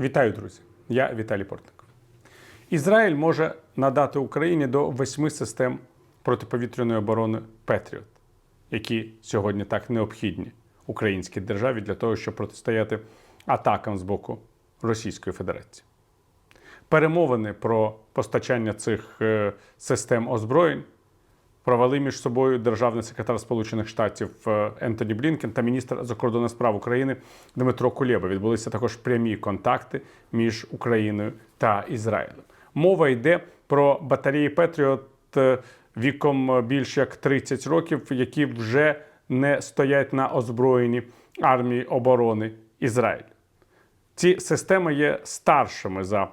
Вітаю, друзі! Я Віталій Портник. Ізраїль може надати Україні до восьми систем протиповітряної оборони Петріот, які сьогодні так необхідні українській державі для того, щоб протистояти атакам з боку Російської Федерації. Перемовини про постачання цих е, систем озброєнь провели між собою державний секретар Сполучених Штатів е, Ентоні Блінкен та міністр закордонних справ України Дмитро Кулєба. Відбулися також прямі контакти між Україною та Ізраїлем. Мова йде про батареї Петріот е, віком більш як 30 років, які вже не стоять на озброєнні армії оборони Ізраїлю. Ці системи є старшими за е,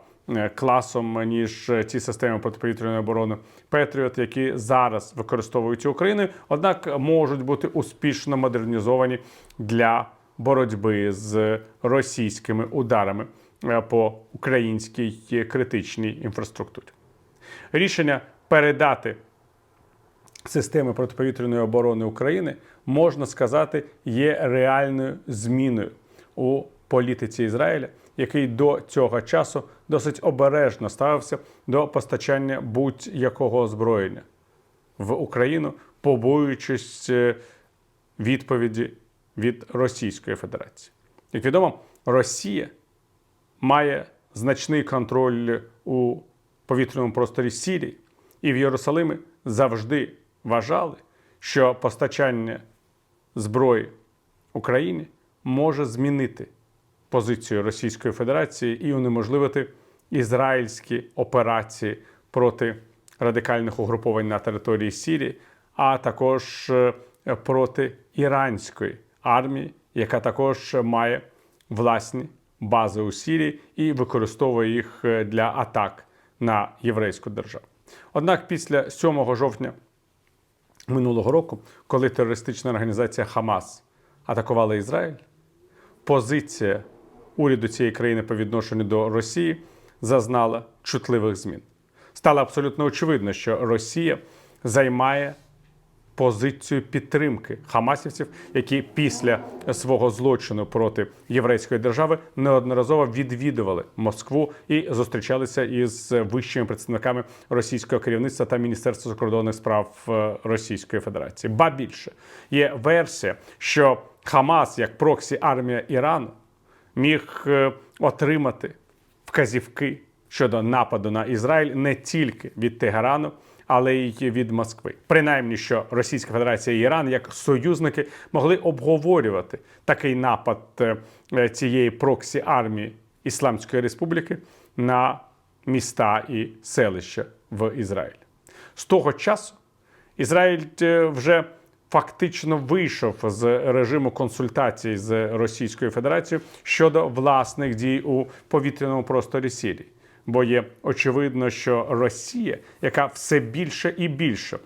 класом, ніж е, ті системи протиповітряної оборони Петріот, які зараз використовуються Україною, однак можуть бути успішно модернізовані для боротьби з російськими ударами е, по українській критичній інфраструктурі. Рішення передати системи протиповітряної оборони України можна сказати є реальною зміною у політиці Ізраїля, який до цього часу досить обережно ставився до постачання будь-якого озброєння в Україну, побоюючись е, відповіді від Російської Федерації. Як відомо, Росія має значний контроль у повітряному просторі Сірії, і в Єрусалимі завжди вважали, що постачання зброї Україні може змінити позицію Російської Федерації і унеможливити ізраїльські операції проти радикальних угруповань на території Сірії, а також е, проти іранської армії, яка також має власні бази у Сірії і використовує їх е, для атак на єврейську державу. Однак після 7 жовтня минулого року, коли терористична організація Хамас атакувала Ізраїль, позиція уряду цієї країни по відношенню до Росії зазнала чутливих змін. Стало абсолютно очевидно, що Росія займає позицію підтримки хамасівців, які після свого злочину проти єврейської держави неодноразово відвідували Москву і зустрічалися із вищими представниками російського керівництва та Міністерства закордонних справ е, Російської Федерації. Ба більше є версія, що Хамас як проксі армія Ірану міг е, отримати вказівки щодо нападу на Ізраїль не тільки від Тегерану, але й від Москви. Принаймні, що Російська Федерація і Іран як союзники могли обговорювати такий напад е, цієї проксі армії Ісламської Республіки на міста і селища в Ізраїлі. З того часу Ізраїль е, вже фактично вийшов з режиму консультацій з Російською Федерацією щодо власних дій у повітряному просторі Сірії. Бо є очевидно, що Росія, яка все більше і більше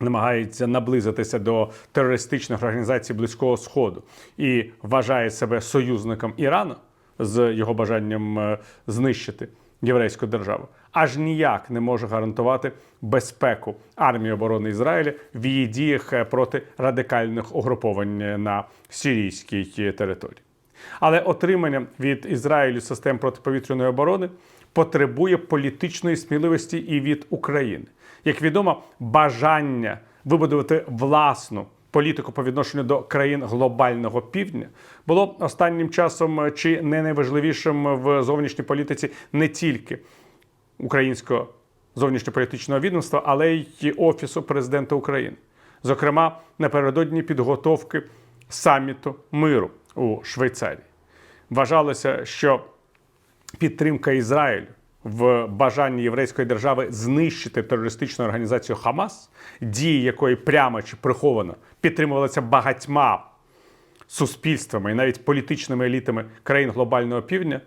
намагається наблизитися до терористичних організацій Близького Сходу і вважає себе союзником Ірану з його бажанням е, знищити єврейську державу, аж ніяк не може гарантувати безпеку армії оборони Ізраїля в її діях е, проти радикальних угруповань на сирійській території. Але отримання від Ізраїлю систем протиповітряної оборони потребує політичної сміливості і від України. Як відомо, бажання вибудувати власну політику по відношенню до країн глобального півдня було останнім часом чи не найважливішим в зовнішній політиці не тільки українського зовнішньополітичного відомства, але й офісу президента України. Зокрема, напередодні підготовки саміту миру у Швейцарії. Вважалося, що підтримка Ізраїлю в бажанні єврейської держави знищити терористичну організацію Хамас, дії якої прямо чи приховано підтримувалися багатьма суспільствами і навіть політичними елітами країн глобального півдня,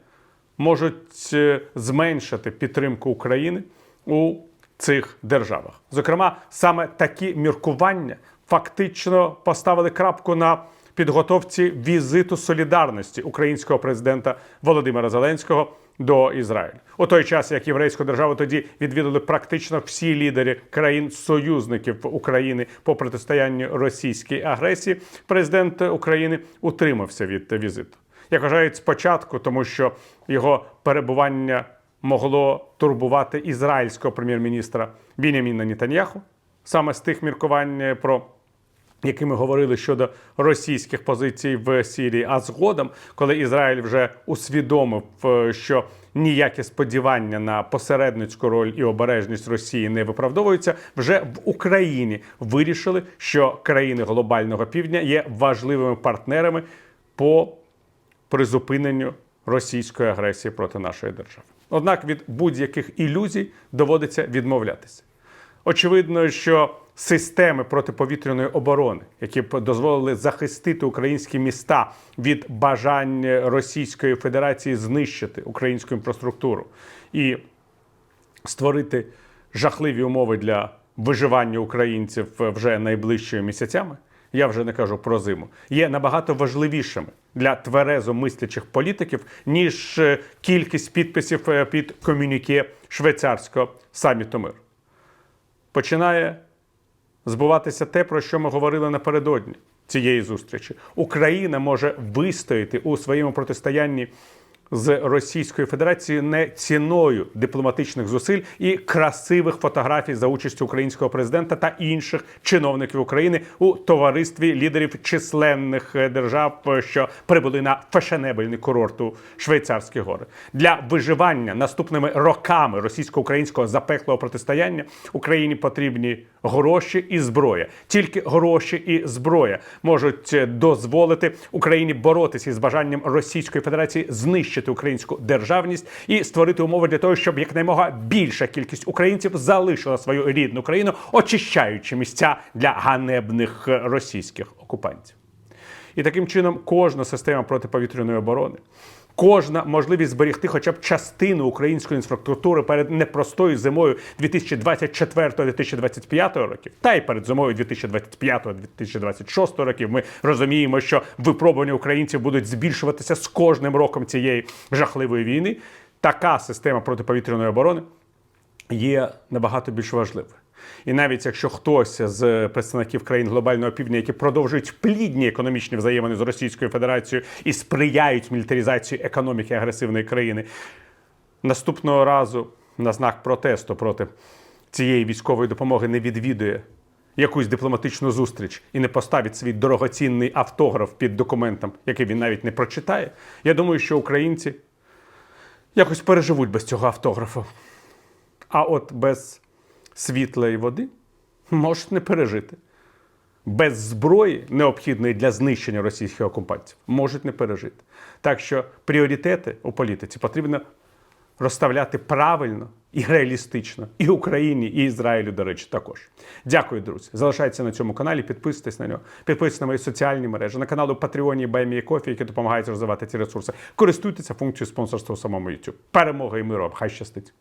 можуть е, зменшити підтримку України у цих державах. Зокрема, саме такі міркування фактично поставили крапку на підготовці візиту солідарності українського президента Володимира Зеленського до Ізраїлю. У той час, як єврейську державу тоді відвідали практично всі лідери країн-союзників України по протистоянню російській агресії, президент України утримався від візиту. Як вважають спочатку, тому що його перебування могло турбувати ізраїльського прем'єр-міністра Біняміна Нетаньяху, саме з тих міркувань е, про які ми говорили щодо російських позицій в Сирії. А згодом, коли Ізраїль вже усвідомив, е, що ніякі сподівання на посередницьку роль і обережність Росії не виправдовуються, вже в Україні вирішили, що країни глобального півдня є важливими партнерами по призупиненню російської агресії проти нашої держави. Однак від будь-яких ілюзій доводиться відмовлятися. Очевидно, що системи протиповітряної оборони, які б дозволили захистити українські міста від бажань Російської Федерації знищити українську інфраструктуру і створити жахливі умови для виживання українців вже найближчими місяцями. Я вже не кажу про зиму, є набагато важливішими для тверезо мислячих політиків, ніж е, кількість підписів е, під комюніке швейцарського саміту миру починає збуватися те, про що ми говорили напередодні цієї зустрічі. Україна може вистояти у своєму протистоянні з Російською Федерацією не ціною дипломатичних зусиль і красивих фотографій за участю українського президента та інших чиновників України у товаристві лідерів численних е, держав, е, що прибули на фешенебельний курорт у Швейцарські гори для виживання наступними роками російсько-українського запеклого протистояння Україні потрібні гроші і зброя. Тільки гроші і зброя можуть е, дозволити Україні боротися із бажанням Російської Федерації знищити українську державність і створити умови для того, щоб якнаймога більша кількість українців залишила свою рідну країну, очищаючи місця для ганебних російських окупантів. І таким чином кожна система протиповітряної оборони, кожна можливість зберегти хоча б частину української інфраструктури перед непростою зимою 2024-2025 років, та й перед зимою 2025-2026 років. Ми розуміємо, що випробування українців будуть збільшуватися з кожним роком цієї жахливої війни. Така система протиповітряної оборони є набагато більш важливою. І навіть якщо хтось з представників країн глобального півдня, які продовжують плідні економічні взаємини з Російською Федерацією і сприяють мілітаризації економіки агресивної країни, наступного разу на знак протесту проти цієї військової допомоги не відвідує якусь дипломатичну зустріч і не поставить свій дорогоцінний автограф під документом, який він навіть не прочитає. Я думаю, що українці якось переживуть без цього автографу. А от без світла і води можуть не пережити. Без зброї, необхідної для знищення російських окупантів, можуть не пережити. Так що пріоритети у політиці потрібно розставляти правильно і реалістично і Україні, і Ізраїлю, до речі, також. Дякую, друзі. Залишайтеся на цьому каналі, підписуйтесь на нього, підписуйтесь на мої соціальні мережі, на канал у Патреоні Баймі Кофі, які допомагають розвивати ці ресурси. Користуйтеся функцією спонсорства у самому YouTube. Перемога і миру! Хай щастить!